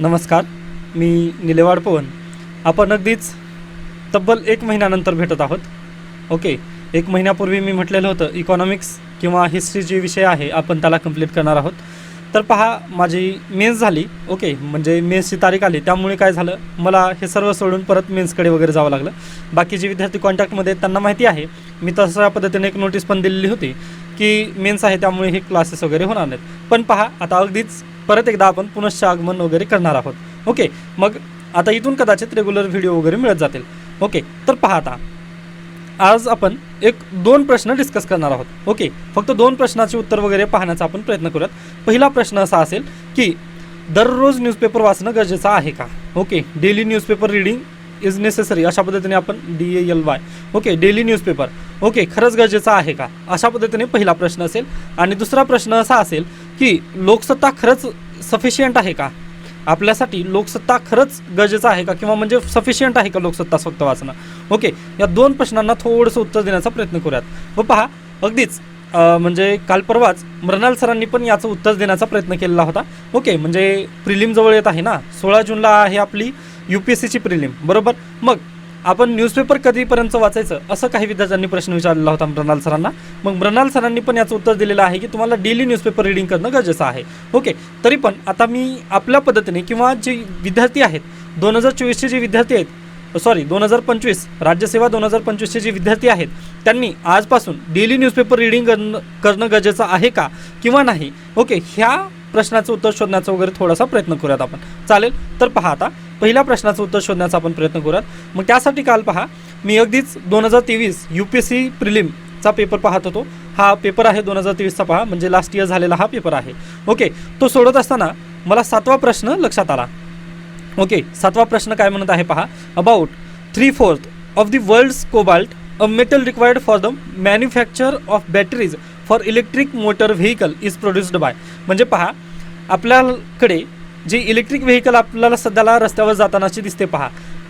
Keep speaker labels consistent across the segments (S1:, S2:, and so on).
S1: नमस्कार मी निलेवाड पवन. आपण अगदीच तब्बल एक महिन्यानंतर भेटत आहोत. ओके एक महिन्यापूर्वी मी म्हटलेलं होतं इकॉनॉमिक्स किंवा हिस्ट्री जे विषय आहे आपण त्याला कंप्लीट करणार आहोत. तर पहा माझी मेन्स झाली. ओके म्हणजे मेन्सची तारीख आली. त्यामुळे काय झालं? मला हे सर्व सोडून परत मेन्सकडे वगैरे जावं लागलं. बाकीचे विद्यार्थी कॉन्टॅक्टमध्ये त्यांना माहिती आहे. मी तशा पद्धतीने एक नोटीस पण दिलेली होती की मेन्स आहे त्यामुळे हे क्लासेस वगैरे होणार नाहीत. पण पहा आता अगदीच परत एकदा आपण पुनश्च आगमन वगैरे करणार आहोत. ओके मग आता इथून कदाचित रेग्युलर व्हिडिओ वगैरे मिळत जातील. ओके तर पाहता आज आपण एक दोन प्रश्न डिस्कस करणार आहोत. ओके फक्त दोन प्रश्नाचे उत्तर वगैरे पाहण्याचा आपण प्रयत्न करूयात. पहिला प्रश्न असा असेल की दररोज न्यूजपेपर वाचणं गरजेचं आहे का? Okay daily newspaper reading is necessary अशा पद्धतीने आपण D A L Y okay daily newspaper okay खरंच गरजेचं आहे का? अशा पद्धतीने पहिला प्रश्न असेल. आणि दुसरा प्रश्न असा असेल की लोकसत्ता खरंच सफिशियंट आहे का? आपल्यासाठी लोकसत्ता खरंच गरजेचं आहे का? किंवा म्हणजे सफिशियंट आहे का लोकसत्ता फक्त वाचणं? ओके या दोन प्रश्नांना थोडंसं उत्तर देण्याचा प्रयत्न करूयात. व पहा अगदीच म्हणजे काल परवाच मृणाल सरांनी पण याचं उत्तर देण्याचा प्रयत्न केलेला होता. ओके म्हणजे प्रिलिम जवळ येत आहे ना? सोळा जूनला आहे आपली यू पी एस सीची प्रिलिम बरोबर? मग आपण न्यूजपेपर कधीपर्यंत वाचायचं? असं काही विद्यार्थ्यांनी प्रश्न विचारलेला होता मृणाल सरांना. मग मृणाल सरांनी पण याचं उत्तर दिलेलं आहे की तुम्हाला डेली न्यूजपेपर रिडिंग करणं गरजेचं आहे. ओके तरी पण आता मी आपल्या पद्धतीने किंवा जे विद्यार्थी आहेत दोन हजार चोवीसचे जे विद्यार्थी आहेत सॉरी दोन हजार पंचवीस राज्यसेवा दोन हजार पंचवीसचे जे विद्यार्थी आहेत त्यांनी आजपासून डेली न्यूजपेपर रिडिंग करणं करणं गरजेचं आहे का किंवा नाही? ओके ह्या प्रश्नाचं उत्तर शोधण्याचा वगैरे थोडासा प्रयत्न करूयात आपण. चालेल तर पहा आता. पहिल्या प्रश्नाचं उत्तर शोधण्याचा आपण प्रयत्न करूयात. मग त्यासाठी काल पहा मी अगदीच दोन हजार तेवीस यू पी एस सी प्रिलिमचा पेपर पाहत होतो. हा पेपर आहे दोन हजार तेवीसचा पहा म्हणजे लास्ट इयर झालेला हा पेपर आहे. ओके तो सोडत असताना मला सातवा प्रश्न लक्षात आला. ओके सातवा प्रश्न काय म्हणत आहे पहा about three fourth of the world's cobalt a metal required for the manufacture of batteries for electric motor vehicle is produced by म्हणजे पहा आपल्याकडे जे इलेक्ट्रिक व्हेकल आपल्याला सध्याला रस्त्यावर जातानाची दिसते पहा.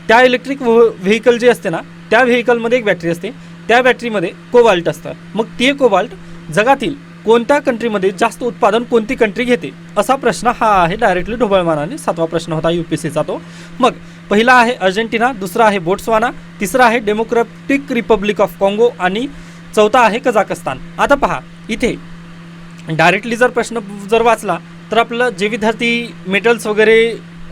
S1: त्या इलेक्ट्रिक व्हेकल जे असते ना त्या व्हेकलमध्ये एक बॅटरी असते. त्या बॅटरीमध्ये कोबाल्ट असतं. मग ते कोबाल्ट जगातील कोणत्या कंट्रीमध्ये जास्त उत्पादन कोणती कंट्री घेते? असा प्रश्न हा आहे डायरेक्टली ढोबळमानाने सातवा प्रश्न होता यू पी सीचा तो. मग पहिला आहे अर्जेंटिना दुसरा आहे बोट्सवाना तिसरा आहे डेमोक्रॅटिक रिपब्लिक ऑफ कॉंगो आणि चौथा आहे कझाकस्तान. आता पहा इथे डायरेक्टली जर प्रश्न जर वाचला तर आपलं जे विद्यार्थी मेटल्स वगैरे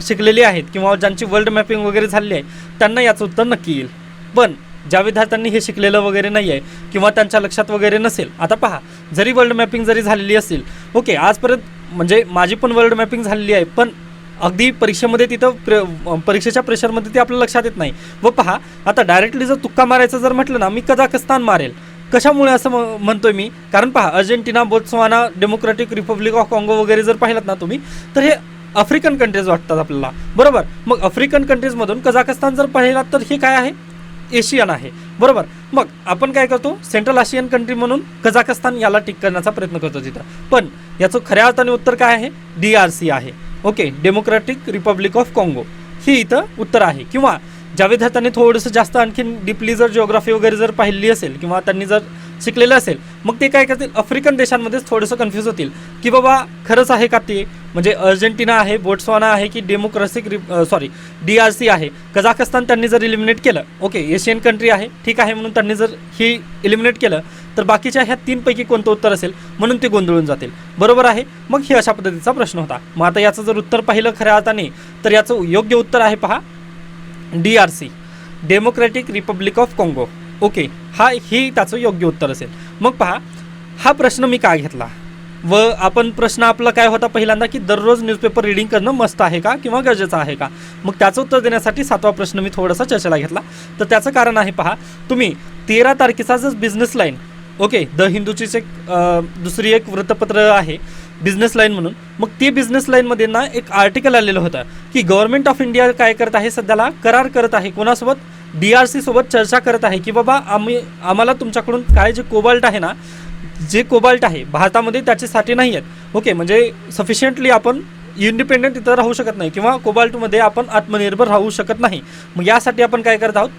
S1: शिकलेले आहेत किंवा ज्यांची वर्ल्ड मॅपिंग वगैरे झालेली आहे त्यांना याचं उत्तर नक्की येईल. पण ज्या विद्यार्थ्यांनी हे शिकलेलं वगैरे नाही आहे किंवा त्यांच्या लक्षात वगैरे नसेल आता पहा जरी वर्ल्ड मॅपिंग जरी झालेली असेल ओके आजपर्यंत म्हणजे माझी पण वर्ल्ड मॅपिंग झालेली आहे पण अगदी परीक्षेमध्ये तिथं प्र परीक्षेच्या प्रेशरमध्ये ते आपल्या लक्षात येत नाही. व पहा आता डायरेक्टली जर तुक्का मारायचं जर म्हटलं ना मी कझाकस्तान मारेल. कशामुळे असं म- म्हणतोय मी? कारण पहा Argentina Botswana democratic republic of काँगो वगैरे जर पाहिलात ना तुम्ही तर हे आफ्रिकन कंट्रीज वाटतात आपल्याला. बरोबर? मग आफ्रिकन कंट्रीजमधून कझाकस्तान जर पाहिलात तर हे काय आहे? एशियन आहे. बरोबर? मग आपण काय करतो? सेंट्रल आशियन कंट्री म्हणून कझाकस्तान याला टिक करण्याचा प्रयत्न करतो तिथं. पण याचं खऱ्या अर्थाने उत्तर काय आहे? डी आर सी आहे. ओके डेमोक्रॅटिक रिपब्लिक ऑफ काँगो हे इथं उत्तर आहे. किंवा ज्या विद्यार्थ्यांनी थोडंसं जास्त आणखीन डीपली जर जिओग्राफी वगैरे जर पाहिली असेल किंवा त्यांनी जर शिकलेलं असेल मग ते काय करतील? आफ्रिकन देशांमध्येच थोडंसं कन्फ्यूज होतील की बाबा खरंच आहे का ते? म्हणजे अर्जेंटिना आहे बोट्सवाना आहे की democratic rep sorry D R C आहे. कझाकस्तान त्यांनी जर इलिमिनेट केलं ओके एशियन कंट्री आहे ठीक आहे म्हणून त्यांनी जर ही इलिमिनेट केलं तर बाकीच्या ह्या तीनपैकी कोणतं उत्तर असेल? म्हणून ते गोंधळून जातील. बरोबर आहे? मग हे अशा पद्धतीचा प्रश्न होता. मग आता याचं जर उत्तर पाहिलं खऱ्या अर्थाने तर याचं योग्य उत्तर आहे पहा D R C democratic republic of काँगो ओके हा हे त्याचं योग्य उत्तर असेल. मग पहा हा प्रश्न मी का घेतला? व आपण प्रश्न आपला काय होता पहिल्यांदा की दररोज न्यूजपेपर रिडिंग करणं मस्त आहे का किंवा गरजेचं आहे का? मग त्याचं उत्तर देण्यासाठी सातवा प्रश्न मी थोडासा चर्चेला घेतला. तर त्याचं कारण आहे पहा तुम्ही तेरा तारखेचा जर बिझनेस लाईन ओके द हिंदूचीच एक दुसरी एक वृत्तपत्र आहे. बिझनेस लाईन म्हणून मग ते बिझनेस लाईनमध्ये ना एक आर्टिकल आलेलं होतं की गव्हर्नमेंट ऑफ इंडिया काय करत आहे सध्याला करार करत आहे कोणासोबत? डी आर सी सोबत चर्चा करत आहे की बाबा आम्ही आम्हाला तुमच्याकडून काय जे कोबाल्ट आहे ना जे कोबाल्ट आहे भारतामध्ये त्याचे साठे नाही आहेत. ओके म्हणजे सफिशियंटली आपण इंडिपेंडेंट इथं राहू शकत नाही किंवा कोबाल्टमध्ये आपण आत्मनिर्भर राहू शकत नाही. मग यासाठी आपण काय करत आहोत?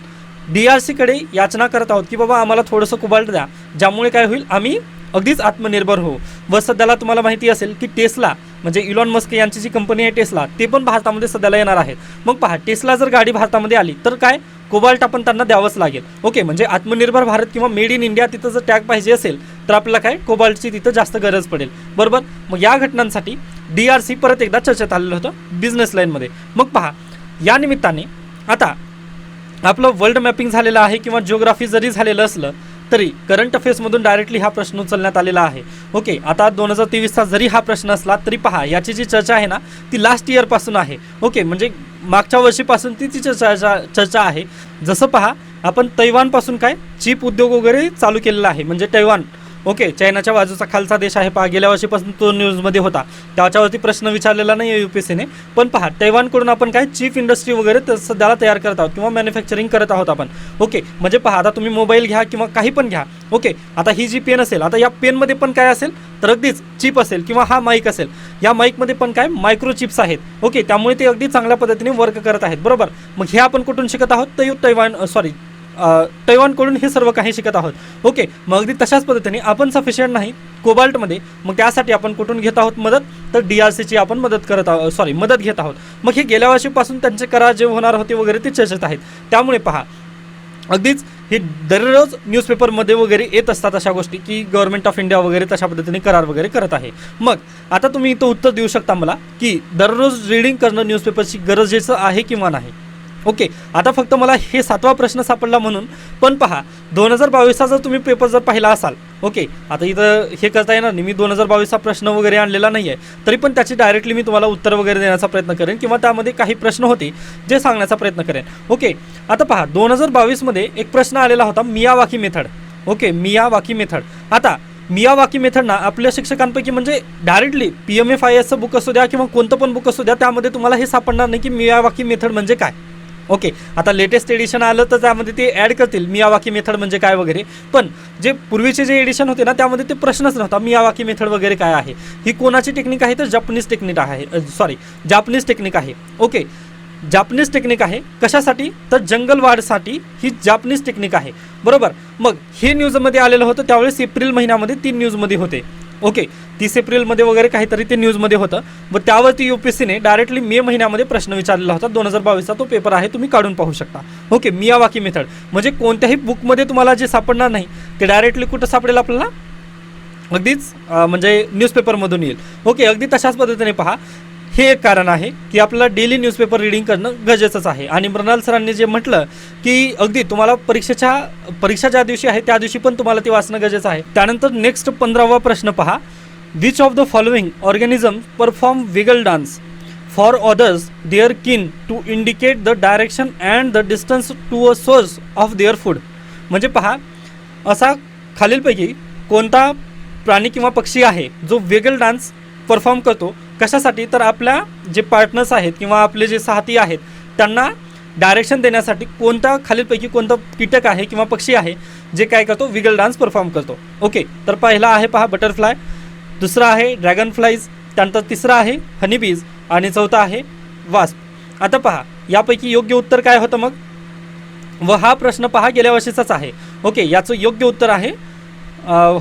S1: डी आर सीकडे याचना करत आहोत की बाबा आम्हाला थोडंसं कोबाल्ट द्या ज्यामुळे काय होईल आम्ही अगदीच आत्मनिर्भर होऊ व सध्याला तुम्हाला माहिती असेल की टेस्ला म्हणजे इलॉन मस्क यांची जी कंपनी आहे टेस्ला ते पण भारतामध्ये सध्याला येणार आहेत. मग पहा टेस्ला जर गाडी भारतामध्ये आली तर काय? कोबाल्ट आपण त्यांना द्यावंच लागेल. ओके म्हणजे आत्मनिर्भर भारत किंवा मेड इन इंडिया तिथं जर टॅग पाहिजे असेल तर आपल्याला काय? कोबाल्टची तिथं जास्त गरज पडेल. बरोबर? मग या घटनांसाठी डी आर सी परत एकदा चर्चेत आलेलं होतं बिझनेस लाईनमध्ये मग पहा या निमित्ताने आता आपलं वर्ल्ड मॅपिंग झालेलं आहे किंवा जिओग्राफी जरी झालेलं असलं तरी करंट अफेअर्समधून डायरेक्टली हा प्रश्न उचलण्यात आलेला आहे. ओके आता दोन हजार तेवीसचा जरी हा प्रश्न असला तरी पहा याची जी चर्चा आहे ना ती लास्ट इयरपासून आहे. ओके म्हणजे मागच्या वर्षीपासून ती ती चर्चा चर्चा आहे. जसं पहा आपण तैवानपासून काय चीप उद्योग वगैरे चालू केलेला आहे. म्हणजे तैवान ओके चायनाच्या बाजूचा खालचा देश आहे पहा. गेल्या वर्षीपासून तो न्यूजमध्ये होता. त्याच्यावरती प्रश्न विचारलेला नाही आहे सीने पण पहा तैवानकडून आपण काय चीफ इंडस्ट्री वगैरे सध्याला तयार करत आहोत किंवा मॅन्युफॅक्चरिंग करत आहोत आपण. ओके म्हणजे पहा आता तुम्ही मोबाईल घ्या किंवा काही पण घ्या. ओके आता ही जी पेन असेल आता या पेनमध्ये पण काय असेल? तर अगदीच चिप असेल किंवा हा माईक असेल. या माईकमध्ये पण काय? मायक्रो चिप्स आहेत. ओके त्यामुळे ते अगदी चांगल्या पद्धतीने वर्क करत आहेत. बरोबर? मग हे आपण कुठून शिकत आहोत? तर तैवान सॉरी टैवानकडून हे सर्व काही शिकत आहोत. ओके मग अगदी तशाच पद्धतीने आपण सफिशियंट नाही कोबाल्टमध्ये मग त्यासाठी आपण कुठून घेत आहोत मदत? तर डी आर सीची आपण मदत करत आहोत सॉरी मदत घेत आहोत. मग हे गेल्या वर्षीपासून त्यांचे करार जे होणार होते वगैरे ते चर्चेत आहेत. त्यामुळे पहा अगदीच हे दररोज न्यूजपेपरमध्ये वगैरे येत असतात अशा गोष्टी की गव्हर्नमेंट ऑफ इंडिया वगैरे तशा पद्धतीने करार वगैरे करत आहे. मग आता तुम्ही इथं उत्तर देऊ शकता मला की दररोज रीडिंग करणं न्यूजपेपरची गरजेचं आहे किंवा नाही? ओके आता फक्त मला हे सातवा प्रश्न सापडला म्हणून. पण पहा दोन हजार बावीसचा जर तुम्ही पेपर जर पाहिला असाल ओके आता इथं हे करता येणार नाही. मी दोन हजार बावीसचा प्रश्न वगैरे आणलेला नाही आहे तरी पण त्याची डायरेक्टली मी तुम्हाला उत्तर वगैरे देण्याचा प्रयत्न करेन किंवा त्यामध्ये काही प्रश्न होते जे सांगण्याचा प्रयत्न करेन. ओके आता पहा दोन हजार बावीसमध्ये एक प्रश्न आलेला होता Miyawaki method okay Miyawaki method आता मियावाकी मेथड ना आपल्या शिक्षकांपैकी म्हणजे directly P M F I एसचं बुक असू द्या किंवा कोणतं पण बुक असू द्या त्यामध्ये तुम्हाला हे सापडणार नाही की मियावाकी मेथड म्हणजे काय. ओके आता लेटेस्ट एडिशन आलं तर त्यामध्ये ते ॲड करतील. मियावाकी मेथड म्हणजे काय वगैरे. पण जे पूर्वीचे जे एडिशन होते ना त्यामध्ये ते प्रश्नच नव्हता मियावाकी मेथड वगैरे काय आहे? ही कोणाची टेक्निक आहे? तर जपनीज टेक्निक आहे. सॉरी जापनीज टेक्निक आहे. ओके जापनीज टेक्निक आहे. कशासाठी? तर जंगल वाढसाठी ही जापनीज टेक्निक आहे. बरोबर? मग हे न्यूजमध्ये आलेलं होतं त्यावेळेस एप्रिल महिन्यामध्ये तीन न्यूजमध्ये होते. ओके तीस एप्रिलमध्ये वगैरे काहीतरी ते न्यूजमध्ये होतं. व त्यावरती यू पी सीने डायरेक्टली मे महिन्यामध्ये प्रश्न विचारलेला होता. दोन हजार बावीसचा तो पेपर आहे तुम्ही काढून पाहू शकता. ओके मिया वाकी मेथड. म्हणजे कोणत्याही बुकमध्ये तुम्हाला जे सापडणार नाही ते डायरेक्टली कुठं सापडेल आपल्याला? अगदीच म्हणजे न्यूजपेपरमधून येईल. ओके अगदी तशाच पद्धतीने पहा. हे एक कारण आहे की आपल्याला डेली न्यूजपेपर रिडिंग करणं गरजेचंच आहे. आणि मृणाल सरांनी जे म्हटलं की अगदी तुम्हाला परीक्षेच्या परीक्षा ज्या दिवशी आहे त्या दिवशी पण तुम्हाला ते वाचणं गरजेचं आहे. त्यानंतर नेक्स्ट पंधरावा प्रश्न पहा. Which of the following organism perform wiggle dance for others their kin to indicate the direction and the distance to a source of their food म्हणजे पहा असा खालीलपैकी कोणता प्राणी किंवा पक्षी आहे जो वेगल डान्स परफॉर्म करतो कशासाठी? तर आपल्या जे पार्टनर्स आहेत किंवा आपले जे साथी आहेत त्यांना डायरेक्शन देण्यासाठी कोणता खालीलपैकी कोणतं कीटक आहे किंवा पक्षी आहे जे काय करतो? विगल डान्स परफॉर्म करतो. ओके तर पहिला आहे पहा बटरफ्लाय दुसरा आहे ड्रॅगन फ्लाईज त्यानंतर तिसरा आहे हनीबीज आणि चौथा आहे वास्प आता पहा यापैकी योग्य उत्तर काय होतं मग? व हा प्रश्न पहा गेल्या वर्षीचाच आहे. ओके याचं योग्य उत्तर आहे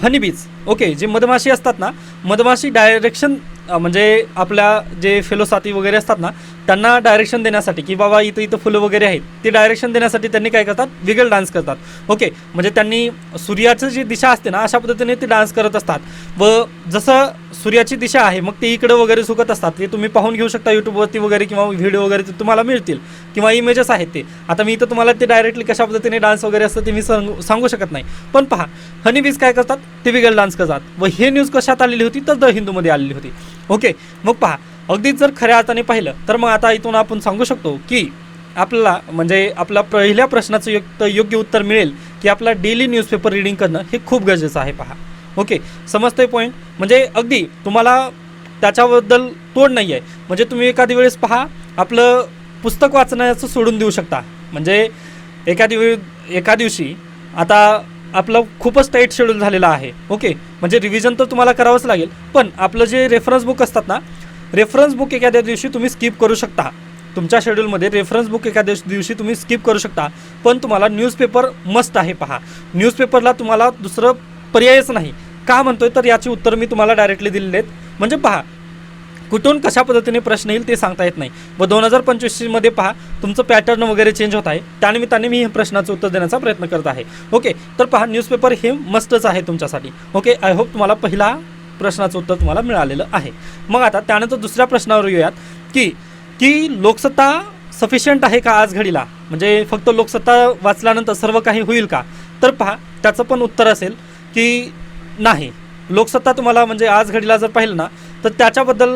S1: हनीबीज ओके जे मधमाशी असतात ना मधमाशी डायरेक्शन म्हणजे आपल्या जे फेलोसाथी वगैरे असतात ना त्यांना डायरेक्शन देण्यासाठी की बाबा इथं इथं फुलं वगैरे आहेत ते डायरेक्शन देण्यासाठी त्यांनी काय करतात? विगल डान्स करतात. ओके म्हणजे त्यांनी सूर्याचं जी दिशा असते ना अशा पद्धतीने ते डान्स करत असतात. व जसं सूर्याची दिशा आहे मग ते इकडं वगैरे सुकत असतात. ते तुम्ही पाहून घेऊ शकता यूट्यूबवरती वगैरे किंवा व्हिडिओ वगैरे ते तुम्हाला मिळतील. किंवा इमेजेस आहेत ते. आता मी इथं तुम्हाला ते डायरेक्टली कशा पद्धतीने डान्स वगैरे असतं ते मी सांगू सांगू शकत नाही. पण पहा हनीबीज काय करतात? ते विगल डान्स करतात. व हे न्यूज कशात आलेली होती? तर द हिंदूमध्ये आलेली होती. ओके मग पहा अगदीच जर खऱ्या अर्थाने पाहिलं तर मग आता इथून आपण सांगू शकतो की आपल्याला म्हणजे आपल्या पहिल्या प्रश्नाचं योग्य योग्य उत्तर मिळेल की आपला डेली न्यूजपेपर रिडिंग करणं हे खूप गरजेचं आहे पहा. ओके समजते पॉईंट म्हणजे अगदी तुम्हाला त्याच्याबद्दल तोड नाही आहे म्हणजे तुम्ही एखादी वेळेस पहा आपलं पुस्तक वाचण्याचं सोडून देऊ शकता. म्हणजे एखादी वेळ एका दिवशी आता आपलं खूपच टाईट शेड्यूल झालेलं आहे. ओके म्हणजे रिव्हिजन तर तुम्हाला करावंच लागेल. पण आपलं जे रेफरन्स बुक असतात ना रेफरन्स बुक एखाद्या दिवशी तुम्ही स्किप करू शकता. तुमच्या शेड्यूलमध्ये रेफरन्स बुक एखाद्या दिवशी तुम्ही स्किप करू शकता. पण तुम्हाला न्यूजपेपर मस्ट आहे पहा. न्यूजपेपरला तुम्हाला दुसरं पर्यायच नाही. का म्हणतोय? तर याची उत्तर मी तुम्हाला डायरेक्टली दिलेले आहेत. म्हणजे पहा कुठून कशा पद्धतीने प्रश्न येईल ते सांगता येत नाही. व दोन हजार पंचवीसमध्ये पहा तुमचं पॅटर्न वगैरे चेंज होत आहे. त्यानिमित्ताने मी हे प्रश्नाचं उत्तर देण्याचा प्रयत्न करत आहे. ओके तर पहा न्यूजपेपर हे मस्तच आहे तुमच्यासाठी. ओके आय होप तुम्हाला पहिला प्रश्नाचं उत्तर तुम्हाला मिळालेलं आहे. मग आता त्यानंतर दुसऱ्या प्रश्नावर येऊयात की की लोकसत्ता सफिशियंट आहे का आज घडीला? म्हणजे फक्त लोकसत्ता वाचल्यानंतर सर्व काही होईल का? तर पहा त्याचं पण उत्तर असेल की नाही. लोकसत्ता तुम्हाला म्हणजे आज घडीला जर पाहिलं ना तर त्याच्याबद्दल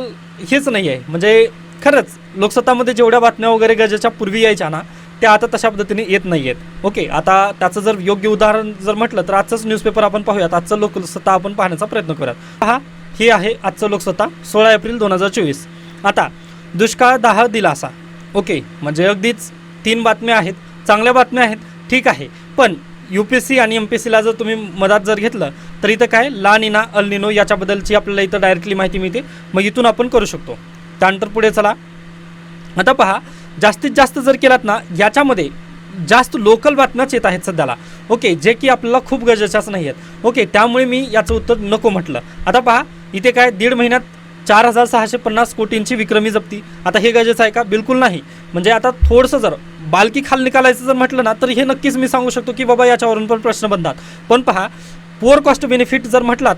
S1: हेच नाही आहे. म्हणजे खरंच लोकसत्तामध्ये जेवढ्या बातम्या वगैरे गरजेच्या पूर्वी यायच्या ना त्या आता तशा पद्धतीने येत नाही आहेत ओके आता त्याचं जर योग्य उदाहरण जर म्हटलं तर आजचंच न्यूजपेपर आपण पाहूयात. आजचं लोकसत्ता आपण पाहण्याचा प्रयत्न करूयात. पहा हे आहे आजचं लोकसत्ता सोळा एप्रिल दोन हजार चोवीस. आता दुष्काळ दाह दिलासा. ओके म्हणजे अगदीच तीन बातम्या आहेत चांगल्या बातम्या आहेत ठीक आहे. पण यू पी एस सी आणि एम पी एस सीला जर तुम्ही मधात जर घेतलं तर इथं काय? ला निना अल निनो याच्याबद्दलची आपल्याला इथं डायरेक्टली माहिती मिळते. मग इथून आपण करू शकतो. त्यानंतर पुढे चला. आता पहा जास्तीत जास्त जर केलात ना याच्यामध्ये जास्त लोकल बातम्याच येत आहेत सध्याला. ओके जे की आपल्याला खूप गरजेच्याच नाही आहेत. ओके त्यामुळे मी याचं उत्तर नको म्हटलं. आता पहा इथे काय दीड महिन्यात चार हजार सहाशे पन्नास कोटींची विक्रमी जप्ती. आता हे गरजेचं आहे का? बिलकुल नाही. म्हणजे आता थोडंसं जर बालकी खाल निकालायचं जर म्हटलं ना तर हे नक्कीच मी सांगू शकतो की बाबा याच्यावरून पण प्रश्न बनतात. पण पहा पुअर कॉस्ट बेनिफिट जर म्हटलात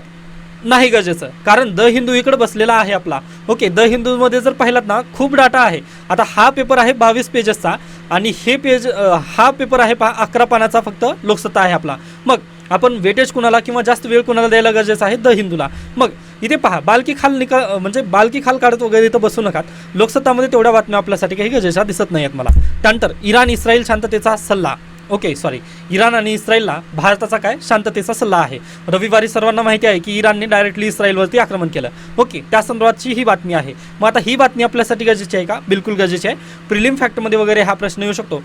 S1: नाही गरजेचं. कारण द हिंदू इकडे बसलेला आहे आपला. ओके द हिंदूमध्ये जर पाहिलात ना खूप डाटा आहे. आता हा पेपर आहे बावीस पेजेसचा आणि हे पेज हा पेपर आहे पहा अकरा पानाचा फक्त लोकसत्ता आहे आपला. मग आपण वेटेज कुणाला किंवा जास्त वेळ कुणाला द्यायला गरजेचं आहे? द हिंदूला. मग इथे पहा बालकी खाल निका म्हणजे बालकी खाल काढत वगैरे इथं बसू नकात लोकसत्तामध्ये तेवढ्या बातम्या आपल्यासाठी काही गरजेच्या दिसत नाही आहेत मला. त्यानंतर इराण इस्रायल शांततेचा सल्ला. ओके सॉरी इराण आणि इस्रायलला भारताचा काय? शांततेचा सल्ला आहे. रविवारी सर्वांना माहिती आहे की इराणने डायरेक्टली इस्रायलवरती आक्रमण केलं. ओके त्या संदर्भातची ही बातमी आहे. मग आता ही बातमी आपल्यासाठी गरजेची आहे का? बिलकुल गरजेची आहे. प्रिलिम फॅक्टमध्ये वगैरे हा प्रश्न येऊ शकतो.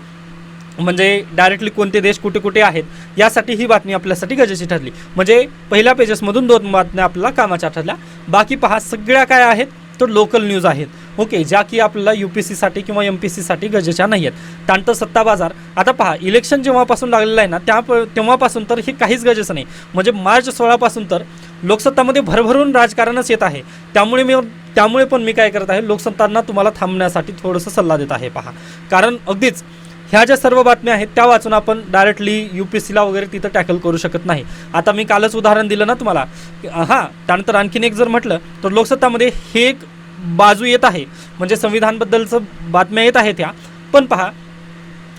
S1: म्हणजे डायरेक्टली कोणते देश कुठे कुठे आहेत यासाठी ही बातमी आपल्यासाठी गरजेची ठरली. म्हणजे पहिल्या पेजेसमधून दोन बातम्या आपल्याला कामाच्या ठरल्या. बाकी पहा सगळ्या काय आहेत तर लोकल न्यूज आहेत. ओके ज्या की आपल्याला यू पी सीसाठी किंवा एम पी सीसाठी गरजेच्या नाही आहेत त्यानंतर सत्ता बाजार. आता पहा इलेक्शन जेव्हापासून लागलेलं आहे ना त्या तेव्हापासून तर हे काहीच गरजेचं नाही. म्हणजे मार्च सोळापासून तर लोकसत्तामध्ये भरभरून राजकारणच येत आहे. त्यामुळे मी त्यामुळे पण मी काय करत आहे लोकसत्तांना तुम्हाला थांबण्यासाठी थोडंसं सल्ला देत आहे पहा. कारण अगदीच ह्या ज्या सर्व बातम्या आहेत त्या वाचून आपण डायरेक्टली यू पी एस सीला वगैरे तिथं टॅकल करू शकत नाही. आता मी कालच उदाहरण दिलं ना तुम्हाला. हां त्यानंतर आणखीन एक जर म्हटलं तर लोकसत्तामध्ये हे एक बाजू येत आहे. म्हणजे संविधानबद्दलचं बातम्या येत आहेत ह्या. पण पहा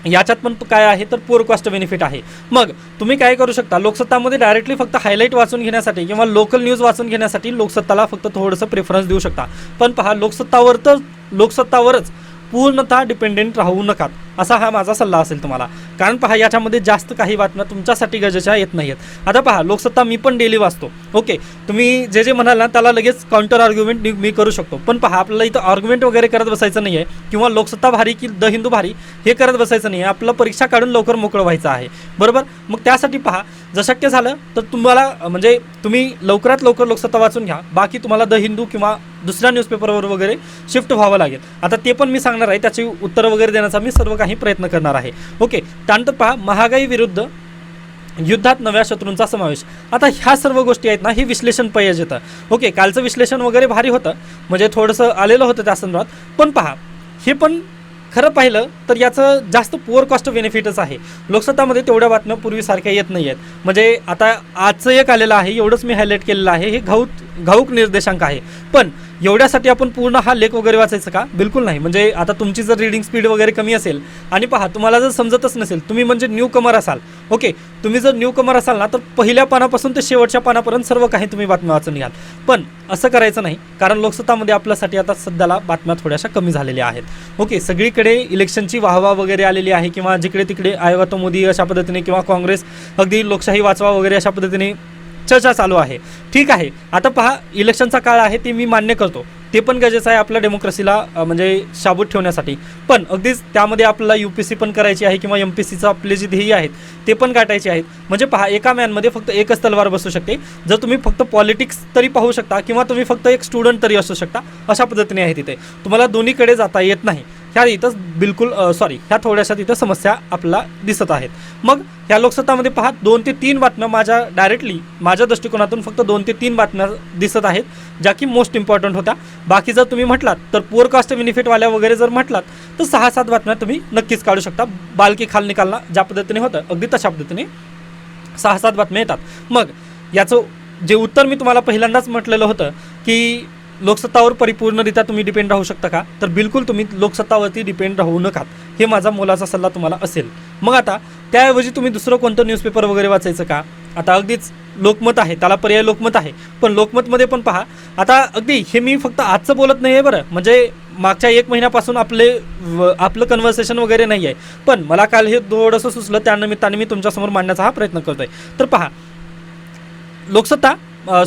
S1: याच्यात पण काय आहे तर पुअर कॉस्ट बेनिफिट आहे. मग तुम्ही काय करू शकता लोकसत्तामध्ये डायरेक्टली फक्त हायलाईट वाचून घेण्यासाठी किंवा लोकल न्यूज वाचून घेण्यासाठी लोकसत्ताला फक्त थोडंसं प्रेफरन्स देऊ शकता. पण पहा लोकसत्तावर तर लोकसत्तावरच पूर्णतः डिपेंडेंट राहू नका असा हा माझा सल्ला असेल तुम्हाला. कारण पहा याच्यामध्ये जास्त काही बातम्या तुमच्यासाठी गरजेच्या येत नाही आहेत आता पहा लोकसत्ता मी पण डेली वाचतो. ओके तुम्ही जे जे म्हणाल ना त्याला लगेच काउंटर आर्ग्युमेंट मी करू शकतो. पण पहा आपल्याला इथं आर्ग्युमेंट वगैरे करत बसायचं नाही आहे किंवा लोकसत्ता भारी की द हिंदू भारी हे करत बसायचं नाही आहे आपलं परीक्षा काढून लवकर मोकळं व्हायचं आहे. बरोबर? मग त्यासाठी पहा जर शक्य झालं तर तुम्हाला म्हणजे तुम्ही लवकरात लवकर लोकसत्ता वाचून घ्या. बाकी तुम्हाला द हिंदू किंवा दुसऱ्या न्यूजपेपरवर वगैरे शिफ्ट व्हावं लागेल. आता ते पण मी सांगणार आहे त्याची उत्तरं वगैरे देण्याचा मी सर्व काही प्रयत्न करणार आहे. ओके त्यानंतर पहा महागाई विरुद्ध युद्धात नव्या शत्रूंचा समावेश. आता ह्या सर्व गोष्टी आहेत ना हे विश्लेषण पाहिजे येतं ओके कालचं विश्लेषण वगैरे भारी होतं म्हणजे थोडंसं आलेलं होतं त्या संदर्भात. पण पहा हे पण खरं पाहिलं तर याचं जास्त पुअर कॉस्ट बेनिफिटच आहे. लोकसत्तामध्ये तेवढ्या बातम्या पूर्वीसारख्या येत नाही आहेत म्हणजे आता आजचं एक आलेलं आहे एवढंच मी हायलाईट केलेलं आहे हे घाऊक घाऊक निर्देशांक आहे. पण एवढ्यासाठी आपण पूर्ण हा लेख वगैरे वाचायचं का? बिलकुल नाही. म्हणजे आता तुमची जर रिडिंग स्पीड वगैरे कमी असेल आणि पहा तुम्हाला जर समजतच नसेल तुम्ही म्हणजे न्यू कमर असाल ओके तुम्ही जर न्यू कमर असाल ना तर पहिल्या पानापासून ते शेवटच्या पानापर्यंत सर्व काही तुम्ही बातम्या वाचून घ्याल. पण असं करायचं नाही कारण लोकसत्तामध्ये आपल्यासाठी आता सध्याला बातम्या थोड्याशा कमी झालेल्या आहेत. ओके सगळीकडे इलेक्शनची वाहवा वगैरे आलेली आहे किंवा जिकडे तिकडे आयोगा तो मोदी अशा पद्धतीने किंवा काँग्रेस अगदी लोकशाही वाचवा वगैरे अशा पद्धतीने चर्चा चालू आहे. ठीक आहे. आता पहा इलेक्शनचा काळ आहे ते मी मान्य करतो. ते पण गरजेचं आहे आपल्या डेमोक्रेसीला म्हणजे शाबूत ठेवण्यासाठी. पण अगदीच त्यामध्ये आपल्याला यू पी सी पण करायची आहे किंवा एम पी सीचं आपले जे ध्येय आहेत ते पण गाठायचे आहेत. म्हणजे पहा एका मॅनमध्ये फक्त एकच तलवार बसू शकते. जर तुम्ही फक्त पॉलिटिक्स तरी पाहू शकता किंवा तुम्ही फक्त एक स्टुडंट तरी असू शकता अशा पद्धतीने आहे तिथे. तुम्हाला दोन्हीकडे जाता येत नाही. ह्या इथं बिलकुल सॉरी ह्या थोड्याशा तिथं समस्या आपल्याला दिसत आहेत. मग ह्या लोकसत्तामध्ये पहा दोन ते तीन बातम्या माझ्या डायरेक्टली माझ्या दृष्टिकोनातून फक्त दोन ते तीन बातम्या दिसत आहेत ज्या की मोस्ट इम्पॉर्टंट होत्या. बाकी जर तुम्ही म्हटलात तर पुअर कास्ट बेनिफिटवाल्या वगैरे जर म्हटलात तर सहा सात बातम्या तुम्ही नक्कीच काढू शकता. बालकी खाल निकालना ज्या पद्धतीने होतं अगदी तशा पद्धतीने सहा सात बातम्या येतात. मग याचं जे उत्तर मी तुम्हाला पहिल्यांदाच म्हटलेलं होतं की लोकसत्तावर परिपूर्णरित्या तुम्ही डिपेंड राहू शकता का? तर बिलकुल तुम्ही लोकसत्तावरती डिपेंड राहू नका हे माझा मोलाचा सल्ला तुम्हाला असेल. मग आता त्याऐवजी तुम्ही दुसरं कोणतं न्यूजपेपर वगैरे वाचायचं का? आता अगदीच लोकमत आहे त्याला पर्याय लोकमत आहे. पण लोकमतमध्ये पण पहा आता अगदी हे मी फक्त आजचं बोलत नाही आहे बरं. म्हणजे मागच्या एक महिन्यापासून आपले व- आपलं कन्व्हर्सेशन वगैरे नाही आहे. पण मला काल हे थोडंसं सुचलं त्यानिमित्ताने मी तुमच्यासमोर मांडण्याचा हा प्रयत्न करतोय. तर पहा लोकसत्ता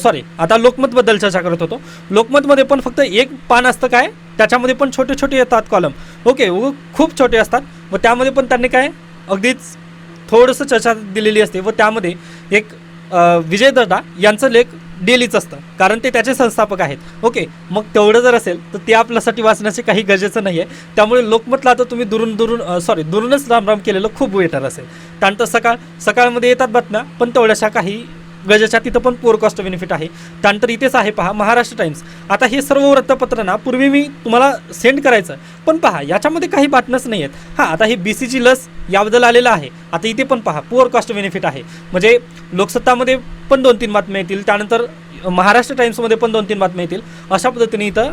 S1: सॉरी आता लोकमतबद्दल चर्चा करत होतो. लोकमतमध्ये पण फक्त एक पान असतं काय? त्याच्यामध्ये पण छोटे छोटे येतात कॉलम ओके व खूप छोटे असतात. व त्यामध्ये पण त्यांनी काय? अगदीच थोडंसं चर्चा दिलेली असते. व त्यामध्ये एक विजय दर्डा यांचं लेख डेलीच असतं. कारण ते त्याचे संस्थापक आहेत. ओके मग तेवढं जर असेल तर ते आपल्यासाठी वाचण्याचे काही गरजेचं नाही आहे त्यामुळे लोकमतला आता तुम्ही दुरून दुरून सॉरी दुरूनच राम केलेलं खूप बेटर असेल. त्यानंतर सकाळ सकाळमध्ये येतात बातम्या पण तेवढ्याशा काही गजाच्या तिथं पण पोर कॉस्ट बेनिफिट आहे. त्यानंतर इथेच आहे पहा महाराष्ट्र टाइम्स आता हे सर्व वृत्तपत्र ना पूर्वी मी तुम्हाला सेंड करायचं. पण पहा याच्यामध्ये काही बातम्याच नाही आहेत हां आता हे बी सीची लस याबद्दल आलेलं आहे. आता इथे पण पहा पुअर कॉस्ट बेनिफिट आहे. म्हणजे लोकसत्तामध्ये पण दोन तीन बातम्या येतील. त्यानंतर महाराष्ट्र टाइम्समध्ये पण दोन तीन बातम्या येतील. अशा पद्धतीने इथं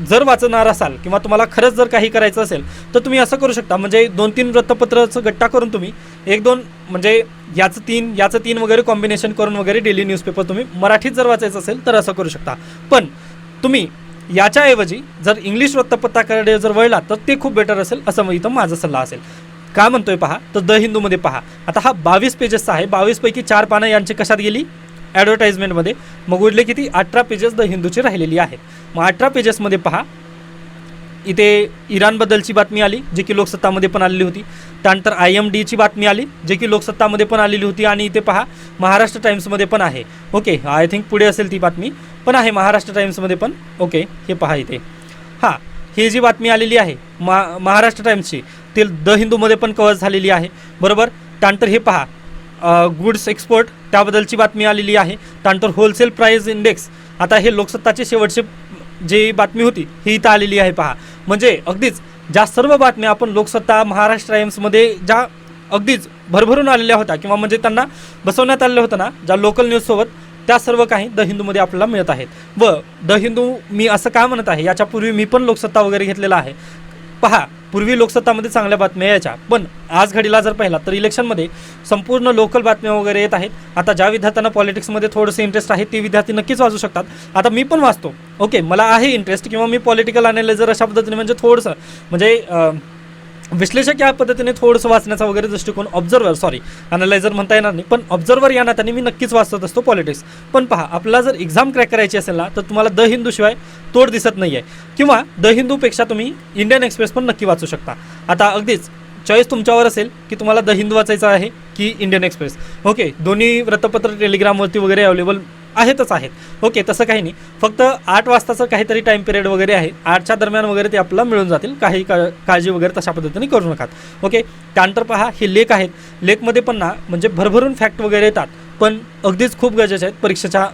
S1: जर वाचणार असाल किंवा तुम्हाला खरंच जर काही करायचं असेल तर तुम्ही असं करू शकता. म्हणजे दोन तीन वृत्तपत्राचं गट्टा करून तुम्ही एक दोन म्हणजे याचं तीन याचं तीन वगैरे कॉम्बिनेशन करून वगैरे डेली न्यूजपेपर तुम्ही मराठीत जर वाचायचं असेल तर असं करू शकता. पण तुम्ही याच्याऐवजी जर इंग्लिश वृत्तपत्राकडे जर वळला तर ते खूप बेटर असेल असं मग इथं माझा सल्ला असेल. काय म्हणतोय पहा? तर द हिंदूमध्ये पहा. आता हा बावीस पेजेसचा आहे. बावीसपैकी चार पानं यांची कशात गेली? ॲडव्हर्टाइजमेंटमध्ये मग उरले किती? अठरा पेजेस द हिंदूची राहिलेली आहेत मग अठरा पेजेसमध्ये पहा. इथे इराणबद्दलची बातमी आली जी की लोकसत्तामध्ये पण आलेली होती. त्यानंतर आय एम डीची बातमी आली जे की लोकसत्तामध्ये पण आलेली होती. आणि इथे पहा महाराष्ट्र टाइम्समध्ये पण आहे. ओके आय थिंक पुढे असेल ती बातमी. पण आहे महाराष्ट्र टाइम्समध्ये पण. ओके हे पहा इथे. हां ही जी बातमी आलेली आहे मा महाराष्ट्र टाइम्सची ते द हिंदूमध्ये पण कव्हर झालेली आहे. बरोबर? त्यानंतर हे पहा गुड्स एक्सपोर्ट त्याबद्दलची बातमी आलेली आहे. त्यानंतर होलसेल प्राईज इंडेक्स आता हे लोकसत्ताचे शेवटचे जी बातमी होती ही इथं आलेली आहे पहा. म्हणजे अगदीच ज्या सर्व बातम्या आपण लोकसत्ता महाराष्ट्र टाइम्समध्ये ज्या अगदीच भरभरून आलेल्या होत्या किंवा म्हणजे त्यांना बसवण्यात आलेल्या होतं ना ज्या लोकल न्यूजसोबत त्या सर्व काही द हिंदूमध्ये आपल्याला मिळत आहेत. व द हिंदू मी असं का म्हणत आहे याच्यापूर्वी मी पण लोकसत्ता वगैरे घेतलेला आहे. पहा पूर्वी लोकसत्तामध्ये चांगल्या बातम्या यायच्या पण आज घडीला जर पाहिला तर इलेक्शनमध्ये संपूर्ण लोकल बातम्या वगैरे येत आहेत. आता ज्या विद्यार्थ्यांना पॉलिटिक्समध्ये थोडंसं इंटरेस्ट आहे ते विद्यार्थी नक्कीच वाचू शकतात. आता मी पण वाचतो. ओके मला आहे इंटरेस्ट किंवा मी पॉलिटिकल अनालायझर अशा पद्धतीने म्हणजे थोडंसं म्हणजे विश्लेषक या पद्धतीने थोडंसं वाचण्याचा वगैरे दृष्टिकोन ऑब्झर्वर सॉरी अनालायझर म्हणता येणार नाही. पण ऑब्झर्वर या नात्याने मी नक्कीच वाचत असतो पॉलिटिक्स पण पहा आपला जर एक्झाम क्रॅक करायची असेल ना तर तुम्हाला द हिंदूशिवाय तोड दिसत नाही आहे किंवा द हिंदूपेक्षा तुम्ही इंडियन एक्सप्रेस पण नक्की वाचू शकता. आता अगदीच चॉईस तुमच्यावर असेल की तुम्हाला द हिंदू वाचायचं आहे की इंडियन एक्सप्रेस ओके दोन्ही वृत्तपत्र टेलिग्रामवरती वगैरे अवेलेबल आहेतच आहेत. ओके तसं काही नाही. फक्त आठ वाजताचं काहीतरी टाईम पिरियड वगैरे आहे. आठच्या दरम्यान वगैरे ते आपल्याला मिळून जातील. काही का काळजी वगैरे तशा पद्धतीने करू नकात. ओके त्यानंतर पहा हे लेख आहेत. लेखमध्ये पण ना म्हणजे भरभरून फॅक्ट वगैरे येतात. पण अगदीच खूप गरजेचे आहेत. परीक्षेच्या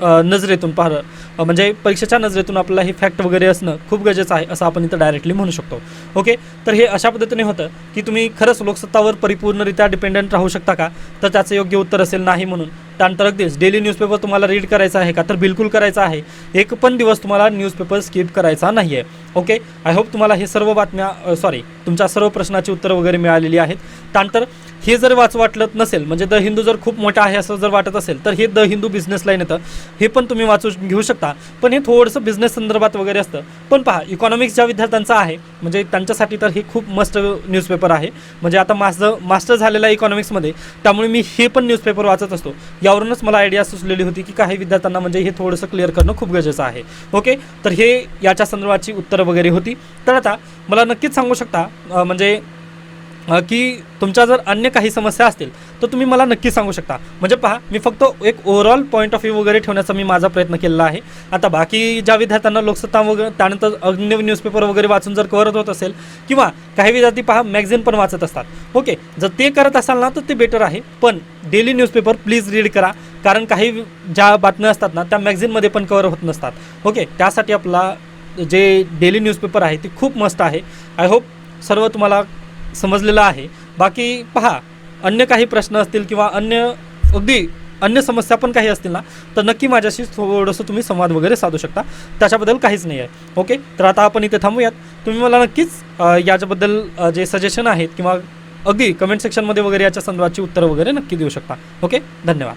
S1: नजरेतून पाहणं. म्हणजे परीक्षेच्या नजरेतून आपल्याला हे फॅक्ट वगैरे असणं खूप गरजेचं आहे असं आपण इथं डायरेक्टली म्हणू शकतो. ओके तर हे अशा पद्धतीने होतं की तुम्ही खरंच लोकसत्तावर परिपूर्णरित्या डिपेंडंट राहू शकता का? तर त्याचं योग्य उत्तर असेल नाही म्हणून. त्यानंतर अगदीच डेली न्यूजपेपर तुम्हाला रीड करायचा आहे का? तर बिलकुल करायचा आहे. एक पण दिवस तुम्हाला न्यूजपेपर स्किप करायचा नाही आहे ओके आय होप तुम्हाला हे सर्व बातम्या सॉरी तुमच्या सर्व प्रश्नाची उत्तरं वगैरे मिळालेली आहेत. त्यानंतर हे जर वाच वाटलं नसेल म्हणजे द हिंदू जर खूप मोठा आहे असं जर वाटत असेल तर हे द हिंदू बिझनेस लाईन येतं. हे पण तुम्ही वाचू घेऊ शकता. पण हे थोडंसं बिझनेस संदर्भात वगैरे असतं. पण पहा इकॉनॉमिक्स ज्या विद्यार्थ्यांचा आहे म्हणजे त्यांच्यासाठी तर हे खूप मस्त न्यूजपेपर आहे. म्हणजे आता माझं मास्टर झालेलं आहे इकॉनॉमिक्समध्ये त्यामुळे मी हे पण न्यूजपेपर वाचत असतो. यावरूनच मला आयडिया सुचलेली होती की काही विद्यार्थ्यांना म्हणजे हे थोडंसं क्लिअर करणं खूप गरजेचं आहे. ओके तर हे याच्या संदर्भाची उत्तरं वगैरे होती. तर आता मला नक्कीच सांगू शकता म्हणजे की तुमच्या जर अन्य काही समस्या असतील तर तुम्ही मला नक्की सांगू शकता. म्हणजे पहा मी फक्त एक ओव्हरऑल पॉईंट ऑफ व्ह्यू वगैरे ठेवण्याचा मी माझा प्रयत्न केलेला आहे. आता बाकी ज्या विद्यार्थ्यांना लोकसत्ता वगैरे त्यानंतर अन्य न्यूजपेपर वगैरे वाचून जर करत होत असेल किंवा काही विद्यार्थी पहा मॅगझिन पण वाचत असतात. ओके जर ते करत असाल ना तर ते बेटर आहे. पण डेली न्यूजपेपर प्लीज रीड करा. कारण काही ज्या बातम्या असतात ना त्या मॅगझिनमध्ये पण कव्हर होत नसतात. ओके त्यासाठी आपला जे डेली न्यूजपेपर आहे ती खूप मस्त आहे. आय होप सर्व तुम्हाला समजलेलं आहे. बाकी पहा अन्य काही प्रश्न असतील किंवा अन्य अगदी अन्य समस्या पण काही असतील ना तर नक्की माझ्याशी थोडंसं तुम्ही संवाद वगैरे साधू शकता. त्याच्याबद्दल काहीच नाही आहे. ओके? तर आता आपण इथे थांबूयात. तुम्ही मला नक्कीच याच्याबद्दल जे सजेशन आहेत किंवा अगदी कमेंट सेक्शनमध्ये वगैरे याच्या संदर्भाची उत्तरं वगैरे नक्की देऊ शकता. ओके? धन्यवाद.